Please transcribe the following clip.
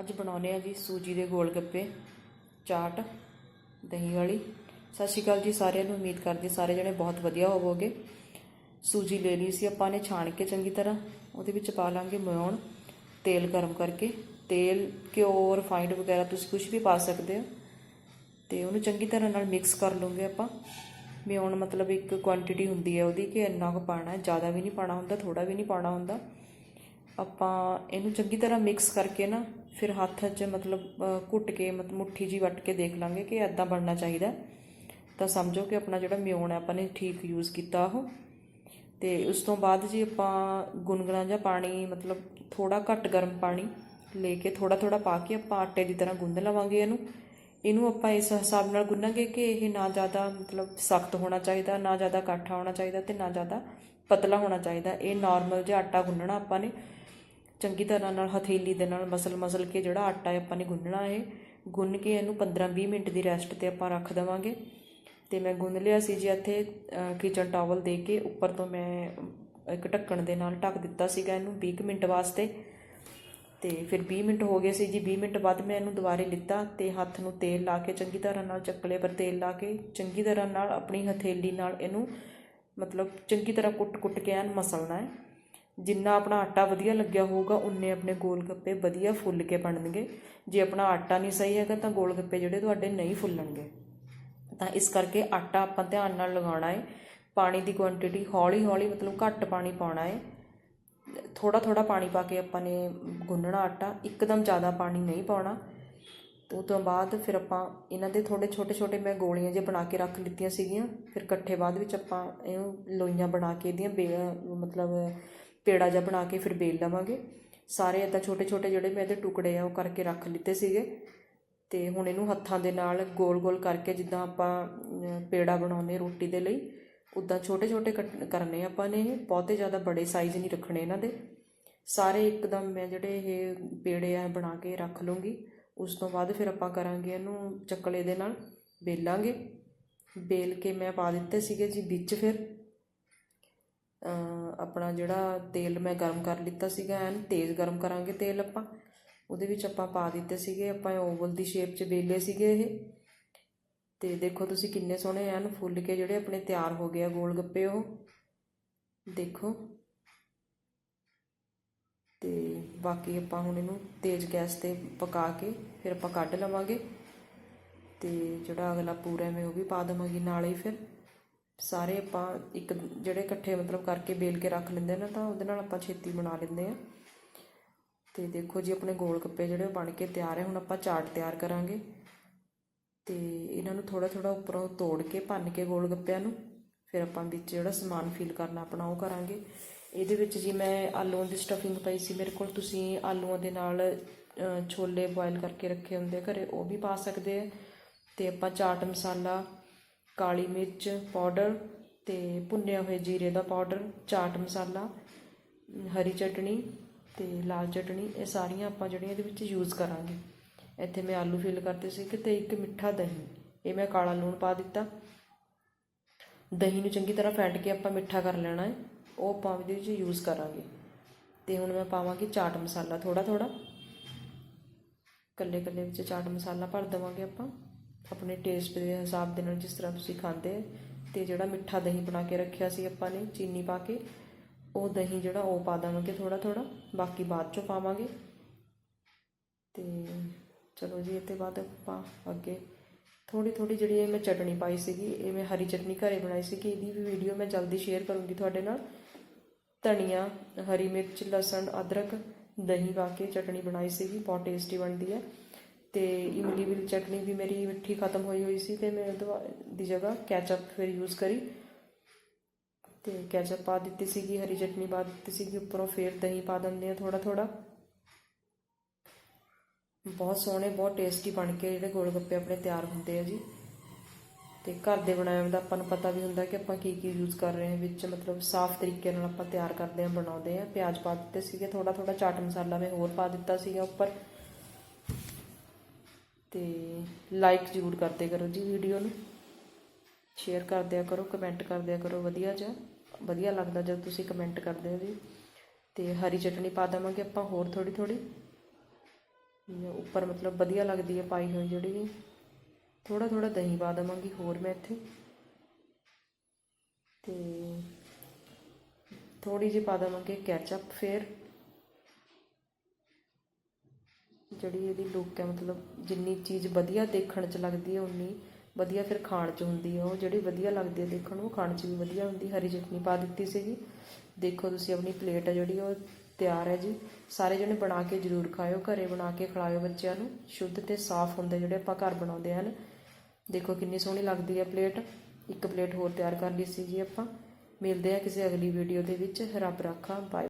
ਅੱਜ ਬਣਾਉਨੇ ਆ ਜੀ ਸੂਜੀ ਦੇ ਗੋਲ ਗੱਪੇ, ਚਾਟ, ਦਹੀਂ ਵਾਲੀ। ਸਤਿ ਸ਼੍ਰੀ ਅਕਾਲ ਜੀ ਸਾਰਿਆਂ ਨੂੰ, ਉਮੀਦ ਕਰਦੇ ਸਾਰੇ ਜਣੇ ਬਹੁਤ ਵਧੀਆ ਹੋਵੋਗੇ। ਸੂਜੀ ਲੈ ਲਈ ਸੀ ਆਪਾਂ ਨੇ ਛਾਣ ਕੇ ਚੰਗੀ ਤਰ੍ਹਾਂ, ਉਹਦੇ ਵਿੱਚ ਪਾ ਲਾਂਗੇ ਮਿਓਣ ਤੇਲ ਗਰਮ ਕਰਕੇ। ਤੇਲ ਘਿਓ ਰਿਫਾਈਂਡ ਵਗੈਰਾ ਤੁਸੀਂ ਕੁਝ ਵੀ ਪਾ ਸਕਦੇ ਹੋ। ਤੇ ਉਹਨੂੰ ਚੰਗੀ ਤਰ੍ਹਾਂ ਨਾਲ ਮਿਕਸ ਕਰ ਲਵਾਂਗੇ ਆਪਾਂ। ਮਿਓਣ ਮਤਲਬ ਇੱਕ ਕੁਆਂਟੀਟੀ ਹੁੰਦੀ ਹੈ ਉਹਦੀ ਕਿ ਇੰਨਾ ਕੁ ਪਾਣਾ ਹੈ, ਜ਼ਿਆਦਾ ਵੀ ਨਹੀਂ ਪਾਣਾ ਹੁੰਦਾ ਥੋੜਾ ਵੀ ਨਹੀਂ ਪਾਣਾ ਹੁੰਦਾ। ਆਪਾਂ ਇਹਨੂੰ ਚੰਗੀ ਤਰ੍ਹਾਂ ਮਿਕਸ ਕਰਕੇ ਨਾ ਫਿਰ ਹੱਥ 'ਚ ਮਤਲਬ ਘੁੱਟ ਕੇ, ਮਤ, ਮੁੱਠੀ ਜੀ ਵੱਟ ਕੇ ਦੇਖ ਲਾਂਗੇ ਕਿ ਐਦਾਂ ਬਣਨਾ ਚਾਹੀਦਾ। ਤਾਂ ਸਮਝੋ ਕਿ ਆਪਣਾ ਜਿਹੜਾ ਮਿਓਣ ਹੈ ਆਪਾਂ ਨੇ ਠੀਕ ਯੂਜ਼ ਕੀਤਾ ਉਹ। ਤੇ ਉਸ ਤੋਂ ਬਾਅਦ ਜੀ ਆਪਾਂ ਗੁਨਗੁਣਾ ਜਿਹਾ ਪਾਣੀ, ਮਤਲਬ ਥੋੜਾ ਘੱਟ ਗਰਮ ਪਾਣੀ ਲੈ ਕੇ ਥੋੜਾ ਥੋੜਾ ਪਾ ਕੇ ਆਪਾਂ ਆਟੇ ਦੀ ਤਰ੍ਹਾਂ ਗੁੰਨ ਲਵਾਂਗੇ ਇਹਨੂੰ। ਇਹਨੂੰ ਆਪਾਂ ਇਸ ਹਿਸਾਬ ਨਾਲ ਗੁੰਨਾਂਗੇ ਕਿ ਇਹ ਨਾ ਜ਼ਿਆਦਾ, ਮਤਲਬ ਸਖਤ ਹੋਣਾ ਚਾਹੀਦਾ, ਨਾ ਜ਼ਿਆਦਾ ਕਾਠਾ ਹੋਣਾ ਚਾਹੀਦਾ ਤੇ ਨਾ ਜ਼ਿਆਦਾ ਪਤਲਾ ਹੋਣਾ ਚਾਹੀਦਾ। ਇਹ ਨਾਰਮਲ ਜਿਹਾ ਆਟਾ ਗੁੰਨਣਾ ਆਪਾਂ ਨੇ। ਚੰਗੀ ਤਰ੍ਹਾਂ ਨਾਲ ਹਥੇਲੀ ਦੇ ਨਾਲ ਮਸਲ ਮਸਲ ਕੇ ਜਿਹੜਾ ਆਟਾ ਹੈ ਆਪਾਂ ਨੇ ਗੁੰਨਣਾ ਹੈ ਗੁੰਨ ਕੇ ਇਹਨੂੰ 15-20 ਮਿੰਟ ਦੀ ਰੈਸਟ ਤੇ ਆਪਾਂ ਰੱਖ ਦੇਵਾਂਗੇ। ਤੇ ਮੈਂ ਗੁੰਨ ਲਿਆ ਸੀ ਜੀ ਇੱਥੇ ਕਿਚਨ ਟਾਵਲ ਦੇ ਕੇ, ਉੱਪਰ ਤੋਂ ਮੈਂ ਇੱਕ ਢੱਕਣ ਦੇ ਨਾਲ ਢੱਕ ਦਿੱਤਾ ਸੀਗਾ ਇਹਨੂੰ 20 ਮਿੰਟ ਵਾਸਤੇ। ਤੇ ਫਿਰ 20 ਮਿੰਟ ਹੋ ਗਏ ਸੀ ਜੀ 20 ਮਿੰਟ ਬਾਅਦ ਮੈਂ ਇਹਨੂੰ ਦੁਬਾਰੇ ਲਿੱਤਾ ਤੇ ਹੱਥ ਨੂੰ ਤੇਲ ਲਾ ਕੇ ਚੰਗੀ ਤਰ੍ਹਾਂ ਨਾਲ ਚੱਕਲੇ ਪਰ ਤੇਲ ਲਾ ਕੇ ਚੰਗੀ ਤਰ੍ਹਾਂ ਨਾਲ ਆਪਣੀ ਹਥੇਲੀ ਨਾਲ ਇਹਨੂੰ ਮਤਲਬ ਚੰਗੀ ਤਰ੍ਹਾਂ ਕੁੱਟ-ਕੁੱਟ ਕੇ ਐਨ ਮਸਲਣਾ ਹੈ ਜਿੰਨਾ ਆਪਣਾ ਆਟਾ ਵਧੀਆ ਲੱਗਿਆ ਹੋਊਗਾ, ਉਨੇ ਆਪਣੇ ਗੋਲ ਗੱਪੇ ਵਧੀਆ ਫੁੱਲ ਕੇ ਬਣਨਗੇ। ਜੇ ਆਪਣਾ ਆਟਾ ਨਹੀਂ ਸਹੀ ਹੈਗਾ, ਤਾਂ ਗੋਲ ਗੱਪੇ ਜਿਹੜੇ ਤੁਹਾਡੇ ਨਹੀਂ ਫੁੱਲਣਗੇ। ਤਾਂ ਇਸ ਕਰਕੇ ਆਟਾ ਆਪਾਂ ਧਿਆਨ ਨਾਲ ਲਗਾਉਣਾ ਹੈ ਪਾਣੀ ਦੀ ਕੁਆਂਟੀਟੀ ਹੌਲੀ ਹੌਲੀ ਮਤਲਬ ਘੱਟ ਪਾਣੀ ਪਾਉਣਾ ਹੈ ਥੋੜਾ ਥੋੜਾ ਪਾਣੀ ਪਾ ਕੇ ਆਪਾਂ ਨੇ ਗੁੰਨਣਾ ਆਟਾ, ਇੱਕਦਮ ਜ਼ਿਆਦਾ ਪਾਣੀ ਨਹੀਂ ਪਾਉਣਾ। ਉਹ ਤੋਂ ਬਾਅਦ ਫਿਰ ਆਪਾਂ ਇਹਨਾਂ ਦੇ ਥੋੜੇ ਛੋਟੇ ਛੋਟੇ ਮੈਂ ਗੋਲੀਆਂ ਜੇ ਬਣਾ ਕੇ ਰੱਖ ਲਿੱਤੀਆਂ ਸੀਗੀਆਂ। ਫਿਰ ਇਕੱਠੇ ਬਾਅਦ ਵਿੱਚ ਆਪਾਂ ਇਹਨੂੰ ਲੋਈਆਂ ਬਣਾ ਕੇ ਇਹਦੀਆਂ ਬੇ ਮਤਲਬ ਪੇੜਾ ਜਿਹਾ ਬਣਾ ਕੇ ਫਿਰ ਵੇਲ ਲਵਾਂਗੇ। ਸਾਰੇ ਇੱਦਾਂ ਛੋਟੇ ਛੋਟੇ ਜਿਹੜੇ ਮੈਂ ਇਹਦੇ ਟੁਕੜੇ ਆ, ਉਹ ਕਰਕੇ ਰੱਖ ਲਿੱਤੇ ਸੀਗੇ। ਅਤੇ ਹੁਣ ਇਹਨੂੰ ਹੱਥਾਂ ਦੇ ਨਾਲ ਗੋਲ ਗੋਲ ਕਰਕੇ ਜਿੱਦਾਂ ਆਪਾਂ ਪੇੜਾ ਬਣਾਉਂਦੇ ਰੋਟੀ ਦੇ ਲਈ, ਉੱਦਾਂ ਛੋਟੇ ਛੋਟੇ ਕੱਟ- ਕਰਨੇ ਆਪਾਂ ਨੇ ਇਹ। ਬਹੁਤੇ ਜ਼ਿਆਦਾ ਬੜੇ ਸਾਈਜ਼ ਨਹੀਂ ਰੱਖਣੇ ਇਹਨਾਂ ਦੇ। ਸਾਰੇ ਇੱਕਦਮ ਮੈਂ ਜਿਹੜੇ ਇਹ ਪੇੜੇ ਆ ਬਣਾ ਕੇ ਰੱਖ ਲੂੰਗੀ ਉਸ ਤੋਂ ਬਾਅਦ ਫਿਰ ਆਪਾਂ ਕਰਾਂਗੇ ਇਹਨੂੰ ਚੱਕਲੇ ਦੇ ਨਾਲ ਬੇਲਾਂਗੇ। ਬੇਲ ਕੇ ਮੈਂ ਪਾ ਦਿੱਤੇ ਸੀਗੇ ਜੀ ਵਿੱਚ ਫਿਰ। ਆਪਣਾ ਜਿਹੜਾ ਤੇਲ ਮੈਂ ਗਰਮ ਕਰ ਲਿੱਤਾ ਸੀਗਾ, ਐਨ ਤੇਜ਼ ਗਰਮ ਕਰਾਂਗੇ ਤੇਲ ਆਪਾਂ। ਉਹਦੇ ਵਿੱਚ ਆਪਾਂ ਪਾ ਦਿੱਤੇ ਸੀਗੇ, ਆਪਾਂ ਓਵਲ ਦੀ ਸ਼ੇਪ 'ਚ ਵੇਲੇ ਸੀਗੇ ਇਹ। ਤੇ ਦੇਖੋ ਤੁਸੀਂ ਕਿੰਨੇ ਸੋਹਣੇ ਐਨ ਫੁੱਲ ਕੇ ਜਿਹੜੇ ਆਪਣੇ ਤਿਆਰ ਹੋ ਗਏ ਆ ਗੋਲ ਗੱਪੇ ਉਹ। ਦੇਖੋ। ਤੇ ਬਾਕੀ ਆਪਾਂ ਹੁਣ ਇਹਨੂੰ ਤੇਜ਼ ਗੈਸ ਤੇ ਪਕਾ ਕੇ ਫਿਰ ਆਪਾਂ ਕੱਢ ਲਵਾਂਗੇ। ਤੇ ਜਿਹੜਾ ਅਗਲਾ ਪੂਰਾ ਮੈਂ ਉਹ ਵੀ ਪਾ ਦੇਵਾਂਗੀ ਨਾਲ ਹੀ ਫਿਰ। ਸਾਰੇ ਆਪਾਂ ਇੱਕ ਜਿਹੜੇ ਇਕੱਠੇ ਮਤਲਬ ਕਰਕੇ ਵੇਲ ਕੇ ਰੱਖ ਲੈਂਦੇ ਨਾ ਤਾਂ ਉਹਦੇ ਨਾਲ ਆਪਾਂ ਛੇਤੀ ਬਣਾ ਲੈਂਦੇ ਆ ਤੇ ਦੇਖੋ ਜੀ ਆਪਣੇ ਗੋਲ ਗੱਪੇ ਜਿਹੜੇ ਬਣ ਕੇ ਤਿਆਰ ਹੈ, ਹੁਣ ਆਪਾਂ ਚਾਟ ਤਿਆਰ ਕਰਾਂਗੇ। ਤੇ ਇਹਨਾਂ ਨੂੰ ਥੋੜਾ ਥੋੜਾ ਉੱਪਰੋਂ ਤੋੜ ਕੇ ਭੰਨ ਕੇ ਗੋਲ ਗੱਪਿਆਂ ਨੂੰ, ਫਿਰ ਆਪਾਂ ਵਿੱਚ ਜਿਹੜਾ ਸਮਾਨ ਫਿਲ ਕਰਨਾ ਆਪਣਾ ਉਹ ਕਰਾਂਗੇ। ਇਹਦੇ ਵਿੱਚ ਜੀ ਮੈਂ ਆਲੂਆਂ ਦੀ ਸਟਫਿੰਗ ਪਈ ਸੀ, ਮੇਰੇ ਕੋਲ ਤੁਸੀਂ ਆਲੂਆਂ ਦੇ ਨਾਲ ਛੋਲੇ ਬੋਇਲ ਕਰਕੇ ਰੱਖੇ ਹੁੰਦੇ ਘਰੇ, ਉਹ ਵੀ ਪਾ ਸਕਦੇ ਆ। ਤੇ ਆਪਾਂ ਚਾਟ ਮਸਾਲਾ ਕਾਲੀ ਮਿਰਚ ਪਾਊਡਰ ਅਤੇ ਭੁੰਨਿਆ ਹੋਏ ਜੀਰੇ ਦਾ ਪਾਊਡਰ ਚਾਟ ਮਸਾਲਾ, ਹਰੀ ਚਟਣੀ ਅਤੇ ਲਾਲ ਚਟਣੀ ਇਹ ਸਾਰੀਆਂ ਆਪਾਂ ਜਿਹੜੀਆਂ ਇਹਦੇ ਵਿੱਚ ਯੂਜ਼ ਕਰਾਂਗੇ। ਇੱਥੇ ਮੈਂ ਆਲੂ ਫਿਲ ਕਰਤੇ ਸੀ ਤੇ ਇੱਕ ਮਿੱਠਾ ਦਹੀਂ, ਇਹ ਮੈਂ ਕਾਲਾ ਲੂਣ ਪਾ ਦਿੱਤਾ। ਦਹੀਂ ਨੂੰ ਚੰਗੀ ਤਰ੍ਹਾਂ ਫੈਂਟ ਕੇ ਆਪਾਂ ਮਿੱਠਾ ਕਰ ਲੈਣਾ ਹੈ, ਉਹ ਆਪਾਂ ਇਹਦੇ ਵਿੱਚ ਯੂਜ਼ ਕਰਾਂਗੇ। ਤੇ ਹੁਣ ਮੈਂ ਪਾਵਾਂਗੀ ਚਾਟ ਮਸਾਲਾ ਥੋੜਾ ਥੋੜਾ ਕੱਲੇ ਕੱਲੇ ਵਿੱਚ ਚਾਟ ਮਸਾਲਾ ਭਰ ਦੇਵਾਂਗੇ ਆਪਾਂ। ਆਪਣੇ ਟੇਸਟ ਦੇ ਹਿਸਾਬ ਦੇ ਨਾਲ ਜਿਸ ਤਰ੍ਹਾਂ ਤੁਸੀਂ ਖਾਂਦੇ ਆ ਤੇ ਜਿਹੜਾ ਮਿੱਠਾ ਦਹੀਂ ਬਣਾ ਕੇ ਰੱਖਿਆ ਸੀ ਆਪਾਂ ਨੇ, ਚੀਨੀ ਪਾ ਕੇ, ਉਹ ਦਹੀਂ ਜਿਹੜਾ ਉਹ ਪਾ ਦੇਵਾਂਗੇ ਥੋੜਾ ਥੋੜਾ ਬਾਕੀ ਬਾਅਦ ਚੋਂ ਪਾਵਾਂਗੇ। ਤੇ ਚਲੋ ਜੀ, ਇਹ ਤੋਂ ਬਾਅਦ ਆਪਾਂ ਅੱਗੇ ਥੋੜੀ ਥੋੜੀ ਜਿਹੜੀ ਇਹ ਮੈਂ ਚਟਣੀ ਪਾਈ ਸੀਗੀ, ਇਹ ਮੈਂ ਹਰੀ ਚਟਨੀ ਘਰੇ ਬਣਾਈ ਸੀਗੀ, ਇਹਦੀ ਵੀ ਵੀਡੀਓ ਮੈਂ ਜਲਦੀ ਸ਼ੇਅਰ ਕਰੂੰਗੀ ਤੁਹਾਡੇ ਨਾਲ। ਧਨੀਆ, ਹਰੀ ਮਿਰਚ, ਲਸਣ, ਅਦਰਕ, ਦਹੀਂ ਪਾ ਕੇ ਚਟਣੀ ਬਣਾਈ ਸੀਗੀ, ਬਹੁਤ ਟੇਸਟੀ ਬਣਦੀ ਹੈ। ਤੇ ਇਮਲੀ ਦੀ ਚਟਨੀ ਵੀ ਮੇਰੀ ਮਿੱਠੀ ਖਤਮ ਹੋਈ ਹੋਈ ਸੀ ਤੇ ਮੈਂ ਉਹਦੇ ਦੀ ਜਗ੍ਹਾ ਕੈਚਅਪ ਫਿਰ ਯੂਜ਼ ਕਰੀ। ਤੇ ਕੈਚਅਪ ਪਾ ਦਿੱਤੀ ਸੀਗੀ, ਹਰੀ ਚਟਨੀ ਪਾ ਦਿੱਤੀ ਸੀਗੀ, ਉੱਪਰੋਂ ਫੇਰ ਦਹੀਂ ਪਾ ਦਿੰਦੇ ਆ ਥੋੜਾ ਥੋੜਾ ਬਹੁਤ ਸੋਹਣੇ, ਬਹੁਤ ਟੇਸਟੀ ਬਣ ਕੇ ਜਿਹੜੇ ਗੋਲ ਗੱਪੇ ਆਪਣੇ ਤਿਆਰ ਹੁੰਦੇ ਆ ਜੀ। ਤੇ ਘਰ ਦੇ ਬਣਾਏ ਹੋਏ ਦਾ ਆਪਾਂ ਨੂੰ ਪਤਾ ਵੀ ਹੁੰਦਾ ਕਿ ਆਪਾਂ ਕੀ ਕੀ ਯੂਜ਼ ਕਰ ਰਹੇ ਹਾਂ, ਵਿੱਚ ਮਤਲਬ ਸਾਫ਼ ਤਰੀਕੇ ਨਾਲ ਆਪਾਂ ਤਿਆਰ ਕਰਦੇ ਹਾਂ, ਬਣਾਉਂਦੇ ਹਾਂ। ਪਿਆਜ਼ ਪਾ ਦਿੱਤੇ ਸੀਗੇ ਥੋੜਾ ਥੋੜਾ ਚਾਟ ਮਸਾਲਾ ਮੈਂ ਹੋਰ ਪਾ ਦਿੱਤਾ ਸੀਗਾ ਉੱਪਰ। ਤੇ ਲਾਈਕ ਜ਼ਰੂਰ ਕਰਦੇ ਕਰੋ ਜੀ ਵੀਡੀਓ ਨੂੰ। ਸ਼ੇਅਰ ਕਰ ਦਿਆ ਕਰੋ ਕਮੈਂਟ ਕਰ ਦਿਆ ਕਰੋ। ਵਧੀਆ ਜਿਹਾ, ਵਧੀਆ ਲੱਗਦਾ ਜਦ ਤੁਸੀਂ ਕਮੈਂਟ ਕਰਦੇ ਹੋ ਜੀ। ਤੇ ਹਰੀ ਚਟਣੀ ਪਾ ਦੇਵਾਂਗੇ ਆਪਾਂ ਹੋਰ ਥੋੜੀ ਥੋੜੀ ਉੱਪਰ ਮਤਲਬ ਵਧੀਆ ਲੱਗਦੀ ਹੈ ਪਾਈ ਹੋਈ ਜਿਹੜੀ ਥੋੜਾ ਥੋੜਾ ਦਹੀਂ ਪਾ ਦੇਵਾਂਗੀ ਹੋਰ ਮੈਂ ਇੱਥੇ। ਤੇ ਥੋੜੀ ਜਿਹੀ ਪਾ ਦੇਵਾਂਗੇ ਕੈਚਅਪ ਫੇਰ। ਜਿਹੜੀ ਇਹਦੀ ਲੁੱਕ ਹੈ, ਮਤਲਬ ਜਿੰਨੀ ਚੀਜ਼ ਵਧੀਆ ਦੇਖਣ 'ਚ ਲੱਗਦੀ ਹੈ, ਉਨੀ ਵਧੀਆ ਫਿਰ ਖਾਣ 'ਚ ਹੁੰਦੀ ਹੈ। ਉਹ ਜਿਹੜੀ ਵਧੀਆ ਲੱਗਦੀ ਹੈ ਦੇਖਣ ਨੂੰ ਉਹ ਖਾਣ 'ਚ ਵੀ ਵਧੀਆ ਹੁੰਦੀ ਹਰੀ ਚਟਨੀ ਪਾ ਦਿੱਤੀ ਸੀਗੀ। ਦੇਖੋ ਤੁਸੀਂ ਆਪਣੀ ਪਲੇਟ ਹੈ ਜਿਹੜੀ, ਉਹ ਤਿਆਰ ਹੈ ਜੀ। ਸਾਰੇ ਜਣੇ ਬਣਾ ਕੇ ਜ਼ਰੂਰ ਖਾਇਓ, ਘਰੇ ਬਣਾ ਕੇ ਖਿਲਾਇਓ ਬੱਚਿਆਂ ਨੂੰ। ਸ਼ੁੱਧ ਤੇ ਸਾਫ਼ ਹੁੰਦੇ ਜਿਹੜੇ ਆਪਾਂ ਘਰ ਬਣਾਉਂਦੇ ਹਨ। ਦੇਖੋ ਕਿੰਨੀ ਸੋਹਣੀ ਲੱਗਦੀ ਹੈ ਪਲੇਟ ਇੱਕ ਪਲੇਟ ਹੋਰ ਤਿਆਰ ਕਰ ਲਈ ਸੀ ਜੀ ਆਪਾਂ। ਮਿਲਦੇ ਆ ਕਿਸੇ ਅਗਲੀ ਵੀਡੀਓ ਦੇ ਵਿੱਚ। ਰੱਬ ਰਾਖਾ। ਬਾਏ